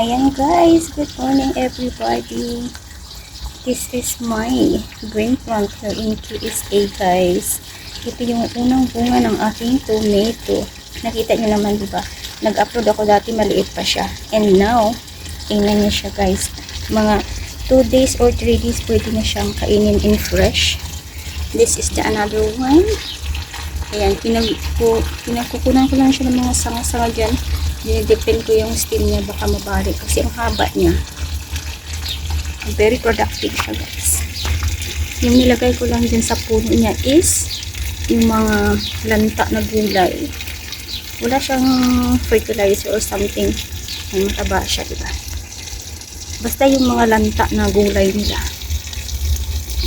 Ayan guys, good morning everybody. This is my green plant here in KSA guys. Ito yung unang bunga ng aking tomato. Nakita nyo naman diba? Nag-upload ako dati maliit pa siya. And now, tingnan nyo siya guys. Mga 2 days or 3 days pwede na siyang kainin in fresh. This is the another one. Ayan, pinagkukunan ko lang siya ng mga sanga-sanga dyan. Dinidepend ko yung stem niya, baka mabalik. Kasi ang haba niya. Very productive siya, guys. Yung nilagay ko lang dyan sa puno niya is yung mga lanta na gulay. Wala siyang fertilizer or something. May mataba siya, diba? Basta yung mga lanta na gulay nila.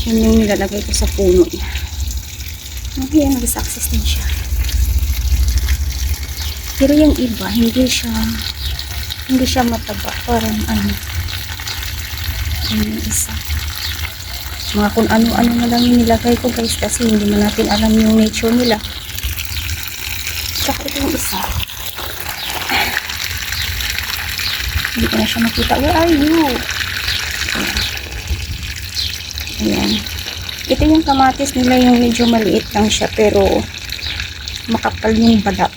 Yun yung nilalagay ko sa puno niya. Okay, nag-success din siya. Pero yung iba, hindi siya hindi siya mataba. Parang ano. Yung isa. Mga kung ano-ano na lang yung nilagay ko guys kasi hindi man natin alam yung nature nila. Tsaka yung isa. Hindi ko na siya makita. Where are you? Ayan. Ito yung kamatis nila yung medyo maliit lang siya pero makapal yung balat.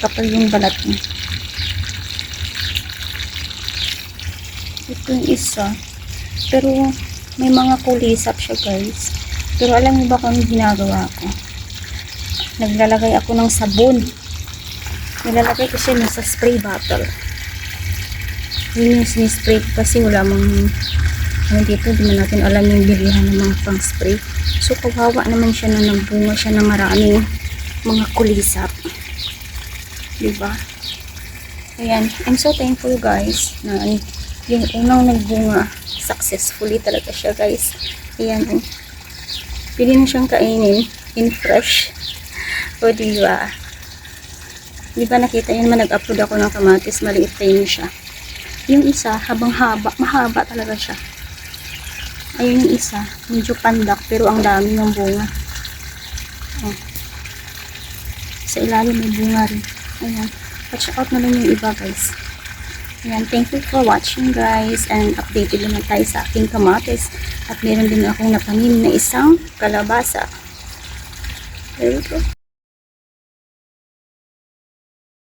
Kapal yung balat niya. Ito yung isa. Pero may mga kulisap siya guys. Pero alam niyo ba kung ginagawa ko? Naglalagay ako ng sabon. Nilalagay ko siya sa spray bottle. Yun yung sinispray ko kasi wala mang ano dito, di man natin alam yung bilihan ng mga pang spray. So, kawawa naman siya na nagbunga siya ng maraming mga kulisap. Diba? Ayan. I'm so thankful guys na yung unang nagbunga successfully talaga siya guys. Ayan. Oh. Pwede na siyang kainin in fresh. O diba? Diba nakita yun naman nag-upload ako ng kamatis. Maliit pa yun siya. Yung isa habang haba, mahaba talaga siya. Ayun yung isa, medyo pandak pero ang dami ng bunga. Oh. Sa ilalim may bunga rin. Ayan. Watch out na lang yung iba guys. Ayan. Thank you for watching guys. And updated naman tayo sa aking kamatis. At meron din akong napanin na isang kalabasa. There we go.